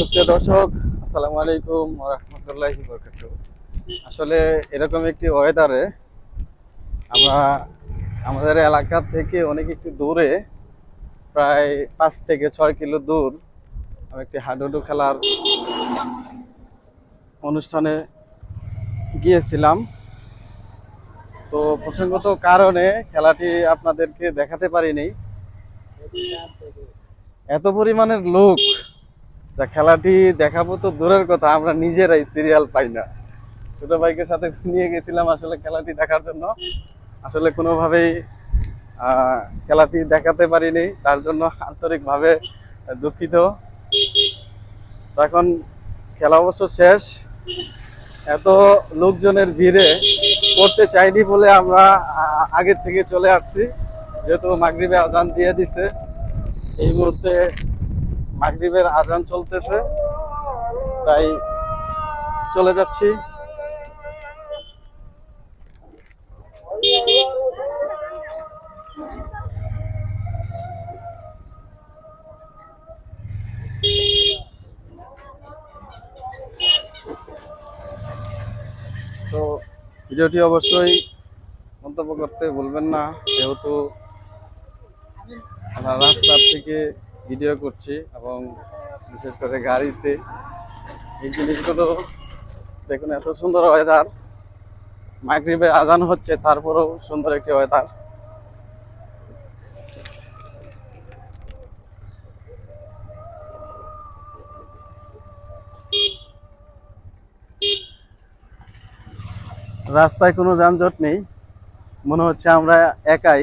সুপ্রিয় দর্শক, আসসালামু আলাইকুম রহমতুল্লাহ বরকাত আসলে এরকম একটি ওয়েদারে আমরা আমাদের এলাকা থেকে অনেক একটু দূরে, প্রায় পাঁচ থেকে ছয় কিলো দূর আমি একটি হাডুডু খেলার অনুষ্ঠানে গিয়েছিলাম। তো প্রসঙ্গত কারণে খেলাটি আপনাদেরকে দেখাতে পারিনি। এত পরিমাণের লোক তা খেলাটি দেখাবো তো দূরের কথা, আমরা নিজেরাই সিরিয়াল পাই না। ছোট ভাইকে সাথে নিয়ে গেছিলাম আসলে খেলাটি দেখার জন্য। আসলে কোনোভাবেই খেলাটি দেখাতে পারিনি, তার জন্য আন্তরিকভাবে দুঃখিত। এখন খেলা অবশ্য শেষ। এত লোকজনের ভিড়ে করতে চাইনি বলে আমরা আগের থেকে চলে আসছি। যেহেতু মাগরিবে আজান দিয়ে দিছে, এই মুহূর্তে মাগরিবের আজান চলতেছে, তাই চলে যাচ্ছি। তো ভিডিওটি অবশ্যই মন্তব্য করতে ভুলবেন না, যেহেতু রাস্তার থেকে ভিডিও করছি এবং বিশেষ করে গাড়িতে এই জিনিসগুলো দেখুন, এত সুন্দর ওয়েদার মাগরিবে আজান হচ্ছে, তারপরেও সুন্দর একটি ওয়েদার রাস্তায় কোনো যানজট নেই। মনে হচ্ছে আমরা একাই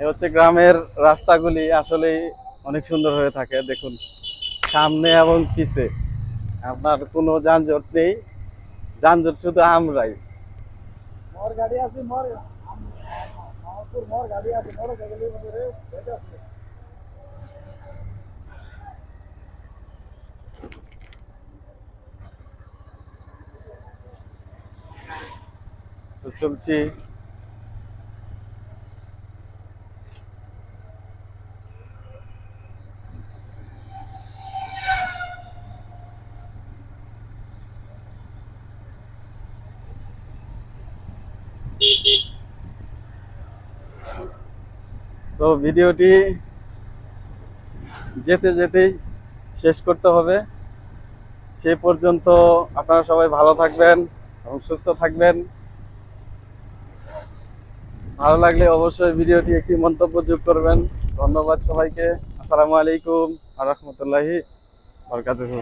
এ হচ্ছে গ্রামের রাস্তাগুলি আসলে অনেক সুন্দর হয়ে থাকে দেখুন সামনে এবং পিছে। আপনার কোনো যানজট নেই যানজট শুধু আমরাই। মোর তো ভিডিওটি যেতে যেতেই শেষ করতে হবে। সে পর্যন্ত আপনারা সবাই ভালো থাকবেন এবং সুস্থ থাকবেন। ভালো লাগলে অবশ্যই ভিডিওটি একটি মন্তব্য যোগ করবেন। ধন্যবাদ সবাইকে। আসসালামু আলাইকুম আ রহমতুল্লাহি বরকাতুহু